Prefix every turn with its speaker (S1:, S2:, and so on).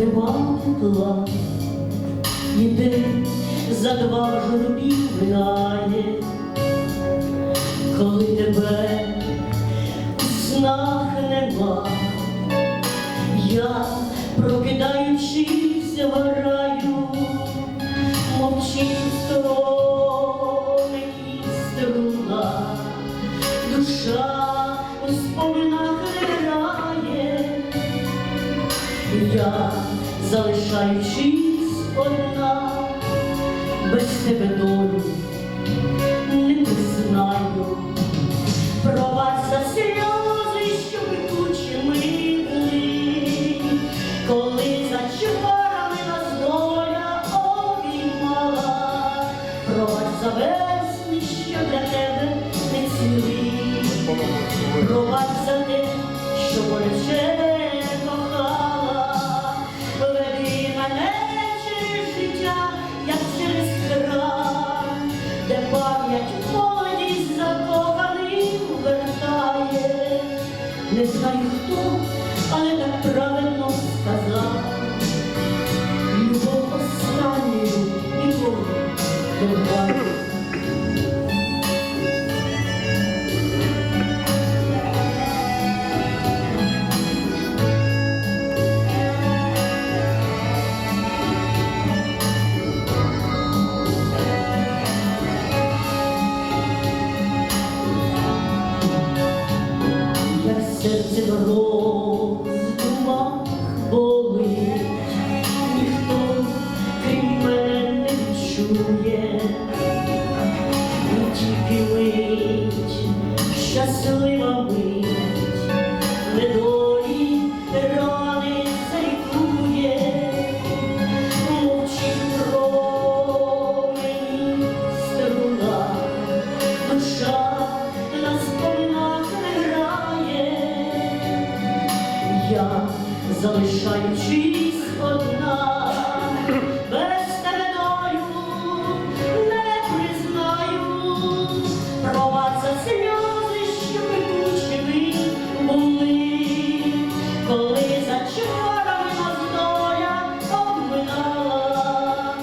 S1: нема, тепла, день за два журбів минає, коли тебе у снах нема, я прокидаючись вараю, мовчить сторони струна, душа у споминах грає, я залишаючись одна, без тебе долю не знаю. Про за сльози, що пекучими гли, коли зачарами нас доля обіймала, про вас за весни, що для тебе не цвіли, про за те, що боляче Не знаю хто, але так правильно сказав. Серце в роздумах ніхто крім чує, і тільки мить, щаслива мить, недолі рани зайкує, мовчить струна, душа Лишаючись одна, без тебе не признаю, проваться сльози, що прикучені були, коли за чорами обминала.